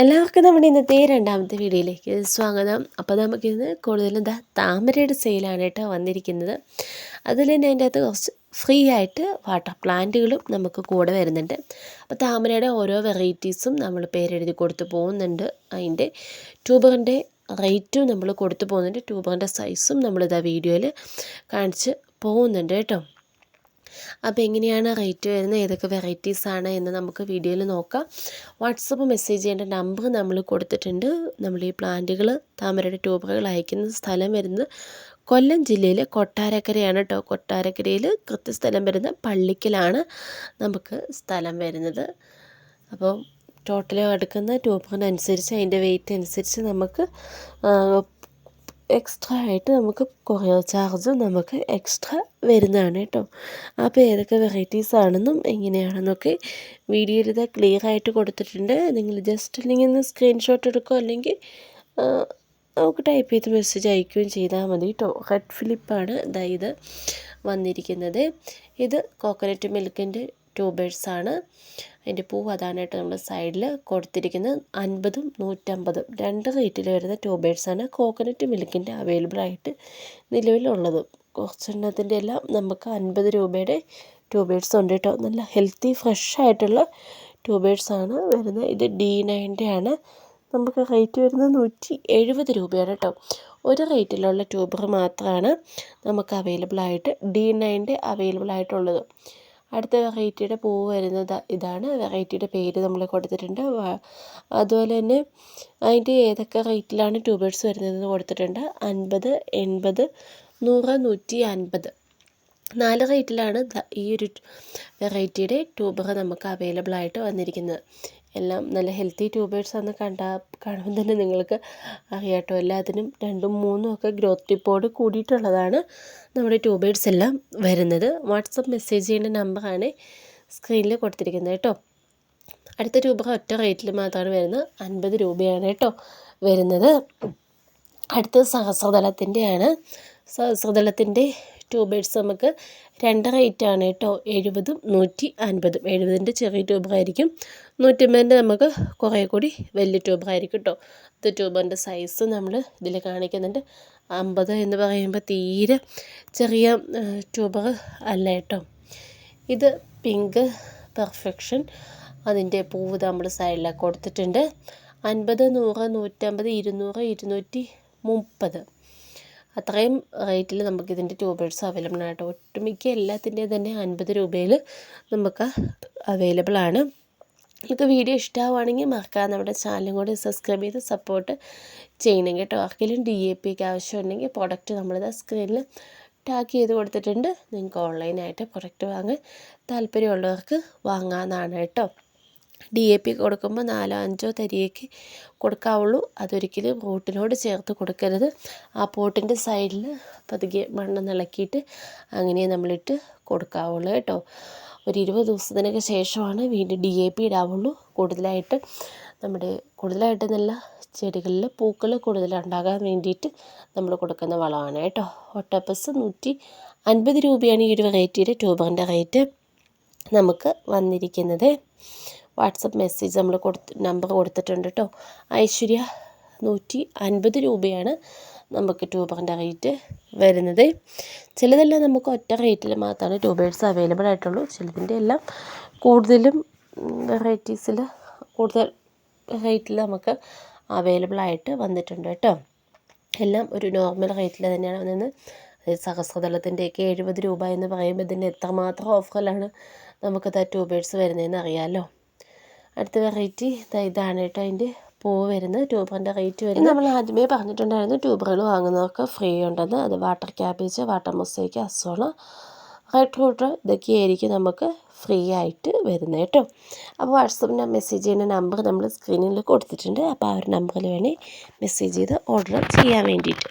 എല്ലാവർക്കും നമ്മുടെ ഇന്നത്തെ രണ്ടാമത്തെ വീഡിയോയിലേക്ക് സ്വാഗതം. അപ്പോൾ നമുക്കിന്ന് കൂടുതലും ദാ താമരയുടെ സെയിലാണ് കേട്ടോ വന്നിരിക്കുന്നത്. അതിൽ തന്നെ അതിന്റെ അകത്ത് കുറച്ച് ഫ്രീ ആയിട്ട് വാട്ടർ പ്ലാന്റുകളും നമുക്ക് കൂടെ വരുന്നുണ്ട്. അപ്പോൾ താമരയുടെ ഓരോ വെറൈറ്റീസും നമ്മൾ പേരെഴുതി കൊടുത്തു പോകുന്നുണ്ട്. അതിന്റെ ട്യൂബറിന്റെ റേറ്റും നമ്മൾ കൊടുത്തു പോകുന്നുണ്ട്. ട്യൂബറിന്റെ സൈസും നമ്മളിതാ വീഡിയോയിൽ കാണിച്ച് പോകുന്നുണ്ട് കേട്ടോ. അപ്പോൾ എങ്ങനെയാണ് റേറ്റ് വരുന്നത്? ഏതൊക്കെ വെറൈറ്റീസ് ആണ് എന്ന് നമുക്ക് വീഡിയോയിൽ നോക്കാം. വാട്സപ്പ് മെസ്സേജ് ചെയ്യേണ്ട നമ്പർ നമ്മൾ കൊടുത്തിട്ടുണ്ട്. നമ്മൾ ഈ പ്ലാന്റുകൾ താമരയുടെ ട്യൂബറുകൾ അയക്കുന്ന സ്ഥലം വരുന്നത് കൊല്ലം ജില്ലയിലെ കൊട്ടാരക്കരയാണ് കേട്ടോ. കൊട്ടാരക്കരയിൽ കൃത്യസ്ഥലം വരുന്ന പള്ളിക്കലാണ് നമുക്ക് സ്ഥലം വരുന്നത്. അപ്പോൾ ടോട്ടലി എടുക്കുന്ന ട്യൂബറിനനുസരിച്ച് അതിന്റെ വെയിറ്റ് അനുസരിച്ച് നമുക്ക് എക്സ്ട്രാ ആയിട്ട് നമുക്ക് കൊറിയർ ചാർജ് നമുക്ക് എക്സ്ട്രാ വരുന്നതാണ് കേട്ടോ. അപ്പോൾ ഏതൊക്കെ വെറൈറ്റീസ് ആണെന്നും എങ്ങനെയാണെന്നൊക്കെ വീഡിയോയിൽ ഇത് ക്ലിയർ ആയിട്ട് കൊടുത്തിട്ടുണ്ട്. നിങ്ങൾ ജസ്റ്റ് അല്ലെങ്കിൽ ഒന്ന് സ്ക്രീൻഷോട്ട് എടുക്കുക അല്ലെങ്കിൽ നമുക്ക് ടൈപ്പ് ചെയ്ത് മെസ്സേജ് അയക്കുകയും ചെയ്താൽ മതി കേട്ടോ. റെഡ് ഫിലിപ്പാണ് ഇതാ ഇത് വന്നിരിക്കുന്നത്. ഇത് കോക്കനട്ട് മിൽക്കിന്റെ ട്യൂബേഴ്സാണ് അതിന്റെ പൂവ് അതാണ് കേട്ടോ നമ്മൾ സൈഡിൽ കൊടുത്തിരിക്കുന്നത് അൻപതും നൂറ്റമ്പതും. രണ്ട് റേറ്റിൽ വരുന്ന ട്യൂബേഴ്സാണ് കോക്കനട്ട് മിൽക്കിന്റെ അവൈലബിൾ ആയിട്ട് നിലവിലുള്ളത്. കുറച്ചെണ്ണത്തിന്റെ എല്ലാം നമുക്ക് അൻപത് രൂപയുടെ ട്യൂബേഴ്സ് ഉണ്ട് കേട്ടോ. നല്ല ഹെൽത്തി ഫ്രഷ് ആയിട്ടുള്ള ട്യൂബേഴ്സാണ് വരുന്നത്. ഇത് ഡി നയന്റെ ആണ്. നമുക്ക് റേറ്റ് വരുന്നത് നൂറ്റി എഴുപത് രൂപയാണ് കേട്ടോ. ഒരു റേറ്റിലുള്ള ട്യൂബർ മാത്രമാണ് നമുക്ക് അവൈലബിൾ ആയിട്ട് ഡി നയന്റെ അവൈലബിൾ ആയിട്ടുള്ളത്. അടുത്ത വെറൈറ്റിയുടെ പൂവ് വരുന്നത് ഇതാണ്. വെറൈറ്റിയുടെ പേര് നമ്മൾ കൊടുത്തിട്ടുണ്ട്. അതുപോലെ തന്നെ അതിന്റെ ഏതൊക്കെ റേറ്റിലാണ് ട്യൂബേഴ്സ് വരുന്നതെന്ന് കൊടുത്തിട്ടുണ്ട്. അൻപത് എൺപത് നൂറ് നൂറ്റി അൻപത്. നാല് റേറ്റിലാണ് ഈ ഒരു വെറൈറ്റിയുടെ ട്യൂബർ നമുക്ക് അവൈലബിൾ ആയിട്ട് വന്നിരിക്കുന്നത്. എല്ലാം നല്ല ഹെൽത്തി ട്യൂബേഴ്സ് ആണെന്ന് കണ്ടാൽ കാണുമ്പോൾ തന്നെ നിങ്ങൾക്ക് അറിയാട്ടോ. എല്ലാത്തിനും രണ്ടും മൂന്നും ഒക്കെ ഗ്രോത്ത് ടിപ്പോട് കൂടിയിട്ടുള്ളതാണ് നമ്മുടെ ട്യൂബേഴ്സ് എല്ലാം വരുന്നത്. വാട്സപ്പ് മെസ്സേജ് ചെയ്യേണ്ട നമ്പറാണ് സ്ക്രീനിൽ കൊടുത്തിരിക്കുന്നത് കേട്ടോ. അടുത്ത രൂപ ഒറ്റ റേറ്റിൽ മാത്രമാണ് വരുന്നത്. അൻപത് രൂപയാണ് കേട്ടോ വരുന്നത്. അടുത്തത് സഹസ്രതലത്തിന്റെയാണ് സഹസ്രതലത്തിന്റെ ട്യൂബേഴ്സ് നമുക്ക് രണ്ട് ആണ് കേട്ടോ. എഴുപതും നൂറ്റി അൻപതും. എഴുപതിന്റെ ചെറിയ ട്യൂബറായിരിക്കും നൂറ്റമ്പതിന്റെ നമുക്ക് കുറേ കൂടി വലിയ ട്യൂബറായിരിക്കും കേട്ടോ. അത് ട്യൂബറിന്റെ സൈസ് നമ്മൾ ഇതിൽ കാണിക്കുന്നുണ്ട്. അമ്പത് എന്ന് പറയുമ്പോൾ തീരെ ചെറിയ ട്യൂബർ അല്ല കേട്ടോ. ഇത് പിങ്ക് പെർഫെക്ഷൻ അതിന്റെ പൂവ് നമ്മൾ സൈഡിലൊക്കെ കൊടുത്തിട്ടുണ്ട്. അൻപത് നൂറ് നൂറ്റമ്പത് ഇരുന്നൂറ് ഇരുന്നൂറ്റി മുപ്പത്. അത്രയും റേറ്റിൽ നമുക്കിതിന്റെ ട്യൂബേഴ്സ് അവൈലബിൾ ആണ് കേട്ടോ. ഒട്ടുമിക്ക എല്ലാത്തിന്റെയും തന്നെ അൻപത് രൂപയിൽ നമുക്ക് അവൈലബിൾ ആണ്. നിങ്ങൾക്ക് വീഡിയോ ഇഷ്ടമാവുകയാണെങ്കിൽ മറക്കാതെ നമ്മുടെ ചാനലും കൂടി സബ്സ്ക്രൈബ് ചെയ്ത് സപ്പോർട്ട് ചെയ്യണം കേട്ടോ. ആർക്കെങ്കിലും ഡി എ പിക്ക് ആവശ്യമുണ്ടെങ്കിൽ പ്രൊഡക്റ്റ് നമ്മളിത് സ്ക്രീനിൽ ടാഗ് ചെയ്ത് കൊടുത്തിട്ടുണ്ട്. നിങ്ങൾക്ക് ഓൺലൈനായിട്ട് പ്രൊഡക്റ്റ് വാങ്ങാൻ താല്പര്യമുള്ളവർക്ക് വാങ്ങാവുന്നതാണ് കേട്ടോ. ഡി എ പി കൊടുക്കുമ്പോൾ നാലോ അഞ്ചോ തരിയേക്ക് കൊടുക്കാവുള്ളൂ. അതൊരിക്കലും പോട്ടിനോട് ചേർത്ത് കൊടുക്കരുത്. ആ പോട്ടിന്റെ സൈഡിൽ പതുക്കെ മണ്ണ് നിളക്കിയിട്ട് അങ്ങനെ നമ്മളിട്ട് കൊടുക്കാവുള്ളൂ കേട്ടോ. ഒരു ഇരുപത് ദിവസത്തിനൊക്കെ ശേഷമാണ് വീണ്ടും ഡി എ പി ഇടാവുള്ളൂ. കൂടുതലായിട്ട് നമ്മുടെ കൂടുതലായിട്ട് നല്ല ചെടികളിൽ പൂക്കൾ കൂടുതൽ ഉണ്ടാകാൻ വേണ്ടിയിട്ട് നമ്മൾ കൊടുക്കുന്ന വളമാണ് കേട്ടോ. ഒട്ടപ്പസ് നൂറ്റി അൻപത് രൂപയാണ് ഈ ഒരു വെറൈറ്റിയുടെ ട്യൂബറിന്റെ റേറ്റ് നമുക്ക് വന്നിരിക്കുന്നത്. വാട്സപ്പ് മെസ്സേജ് നമ്മൾ കൊടുത്ത് നമ്പർ കൊടുത്തിട്ടുണ്ട് കേട്ടോ. ഐശ്വര്യ നൂറ്റി അൻപത് രൂപയാണ് നമുക്ക് ട്യൂബറിന്റെ റേറ്റ് വരുന്നത്. ചിലതെല്ലാം നമുക്ക് ഒറ്റ റേറ്റിൽ മാത്രമാണ് ട്യൂബേഴ്സ് അവൈലബിൾ ആയിട്ടുള്ളൂ. ചിലതിന്റെ എല്ലാം കൂടുതലും വെറൈറ്റീസിൽ കൂടുതൽ റേറ്റിൽ നമുക്ക് അവൈലബിൾ ആയിട്ട് വന്നിട്ടുണ്ട് കേട്ടോ. എല്ലാം ഒരു നോർമൽ റേറ്റിൽ തന്നെയാണ് വന്നത് സഹസ്രതലത്തിന്റെയൊക്കെ എഴുപത് രൂപ എന്ന് പറയുമ്പോൾ ഇതിന്റെ എത്രമാത്രം ഓഫറിലാണ് നമുക്കത് ട്യൂബേഴ്സ് വരുന്നതെന്ന് അറിയാമല്ലോ. അടുത്ത വെറൈറ്റി ഇതാണ് കേട്ടോ അതിന്റെ പൂവ് വരുന്നത്. ട്യൂബറിന്റെ റേറ്റ് വരുന്നത്. നമ്മൾ ആദ്യമേ പറഞ്ഞിട്ടുണ്ടായിരുന്നു ട്യൂബറുകൾ വാങ്ങുന്നവർക്ക് ഫ്രീ ഉണ്ടെന്ന്. അത് water cabbage water mosaic azolla red router ഇതൊക്കെയായിരിക്കും നമുക്ക് ഫ്രീ ആയിട്ട് വരുന്നത് കേട്ടോ. അപ്പോൾ വാട്സപ്പിന്റെ മെസ്സേജ് ചെയ്യുന്ന നമ്പർ നമ്മൾ സ്ക്രീനിൽ കൊടുത്തിട്ടുണ്ട്. അപ്പോൾ ആ ഒരു നമ്പറിൽ വേണേൽ മെസ്സേജ് ചെയ്ത് ഓർഡർ ചെയ്യാൻ വേണ്ടിയിട്ട്.